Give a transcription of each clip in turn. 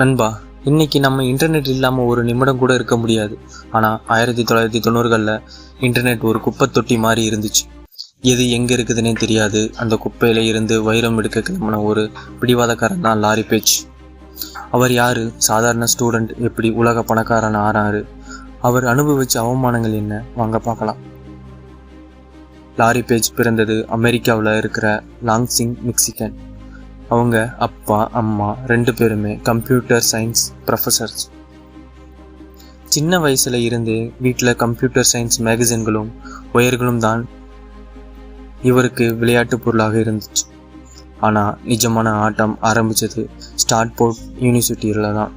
நண்பா இன்னைக்கு நம்ம இன்டர்நெட் இல்லாமல் ஒரு நிமிடம் கூட இருக்க முடியாது. ஆனால் ஆயிரத்தி தொள்ளாயிரத்தி தொண்ணூறுகளில் இன்டர்நெட் ஒரு குப்பை தொட்டி மாதிரி இருந்துச்சு. எது எங்கே இருக்குதுன்னே தெரியாது. அந்த குப்பையில இருந்து வைரம் எடுக்க கிளம்பின ஒரு பிடிவாதக்காரன் தான் லாரி பேச் அவர் யாரு? சாதாரண ஸ்டூடெண்ட் எப்படி உலக பணக்காரன் ஆறாரு? அவர் அனுபவிச்ச அவமானங்கள் என்ன? வாங்க பார்க்கலாம். லாரி பேஜ் பிறந்தது அமெரிக்காவில் இருக்கிற லாங்சிங் மெக்சிகன். அவங்க அப்பா அம்மா ரெண்டு பேருமே கம்ப்யூட்டர் சயின்ஸ் ப்ரொஃபஸர்ஸ் சின்ன வயசில் இருந்தே வீட்டில் கம்ப்யூட்டர் சயின்ஸ் மேகசின்களும் ஒயர்களும் தான் இவருக்கு விளையாட்டு பொருளாக இருந்துச்சு. ஆனால் நிஜமான ஆட்டம் ஆரம்பிச்சது ஸ்டாட்போர்ட் யூனிவர்சிட்டியில் தான்.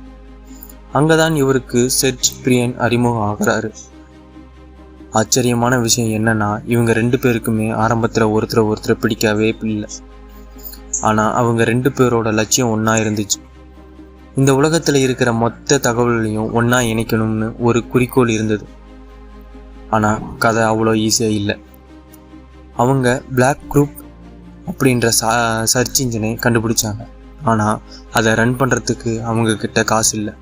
அங்கே தான் இவருக்கு செர்ச் பிரியன் அறிமுகம் ஆகிறாரு. ஆச்சரியமான விஷயம் என்னன்னா இவங்க ரெண்டு பேருக்குமே ஆரம்பத்தில் ஒருத்தரை ஒருத்தரை பிடிக்கவே இல்லை ஆனால் அவங்க ரெண்டு பேரோட லட்சியம் ஒன்றா இருந்துச்சு. இந்த உலகத்தில் இருக்கிற மொத்த தகவல்களையும் ஒன்றா இணைக்கணும்னு ஒரு குறிக்கோள் இருந்தது. ஆனால் கதை அவ்வளோ ஈஸியாக இல்லை. அவங்க பிளாக் குரூப் அப்படின்ற சா சர்ச் இன்ஜினை கண்டுபிடிச்சாங்க. ஆனால் அதை ரன் பண்ணுறதுக்கு அவங்க கிட்ட காசு இல்லை.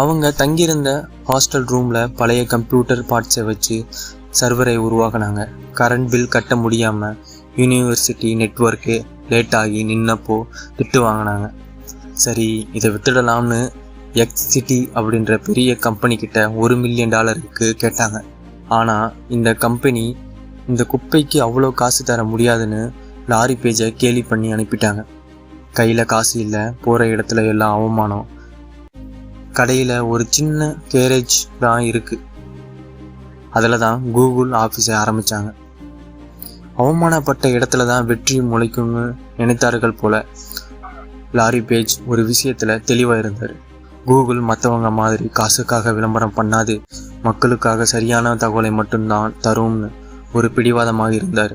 அவங்க தங்கியிருந்த ஹாஸ்டல் ரூமில் பழைய கம்ப்யூட்டர் பார்ட்ஸை வச்சு சர்வரை உருவாக்குனாங்க. கரண்ட் பில் கட்ட முடியாமல் யூனிவர்சிட்டி நெட்ஒர்க்கு லேட் ஆகி நின்னப்போ திட்டு வாங்கினாங்க. சரி இதை விட்டுடலாம்னு எக்ஸ் சிட்டி அப்படின்ற பெரிய கம்பெனி கிட்ட ஒரு மில்லியன் டாலருக்கு கேட்டாங்க. ஆனால் இந்த கம்பெனி இந்த குப்பைக்கு அவ்வளோ காசு தர முடியாதுன்னு லாரி பேஜை கேலி பண்ணி அனுப்பிட்டாங்க. கையில் காசு இல்லை போகிற இடத்துல எல்லாம் அவமானம். கடையில் ஒரு சின்ன கேரேஜ் தான் இருக்குது அதில் தான் கூகுள் ஆஃபீஸை ஆரம்பித்தாங்க அவமானப்பட்ட இடத்துல தான் வெற்றி முளைக்கும்னு நினைத்தார்கள் போல. லாரி பேஜ் ஒரு விஷயத்தில் தெளிவாக இருந்தார். கூகுள் மற்றவங்க மாதிரி காசுக்காக விளம்பரம் பண்ணாது மக்களுக்காக சரியான தகவலை மட்டும்தான் தரும்னு ஒரு பிடிவாதமாக இருந்தார்.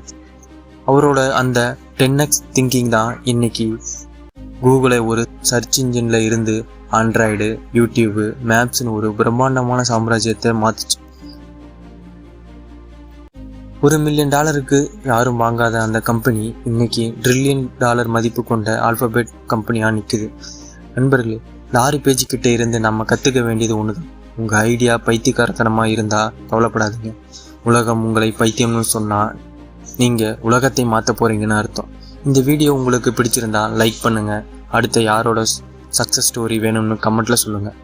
அவரோட அந்த டென்எக்ஸ் திங்கிங் தான் இன்னைக்கு கூகுளை ஒரு சர்ச் இன்ஜினில் இருந்து ஆண்ட்ராய்டு யூடியூபு மேப்ஸ்னு ஒரு பிரம்மாண்டமான சாம்ராஜ்யத்தை மாற்றுச்சு ஒரு மில்லியன் டாலருக்கு யாரும் வாங்காத அந்த கம்பெனி இன்னைக்கு ட்ரில்லியன் டாலர் மதிப்பு கொண்ட ஆல்பபெட் கம்பெனியாக நிற்குது நண்பர்களே லாரி பேஜிக்கிட்ட இருந்து நம்ம கற்றுக்க வேண்டியது ஒன்று தான் உங்கள் ஐடியா பைத்தியக்காரத்தனமாக இருந்தால் கவலைப்படாதீங்க. உலகம் உங்களை பைத்தியம்னு சொன்னால் நீங்கள் உலகத்தை மாற்ற போகிறீங்கன்னு அர்த்தம். இந்த வீடியோ உங்களுக்கு பிடிச்சிருந்தா லைக் பண்ணுங்கள் அடுத்த யாரோட சக்ஸஸ் ஸ்டோரி வேணும்னு கமெண்ட்டில் சொல்லுங்கள்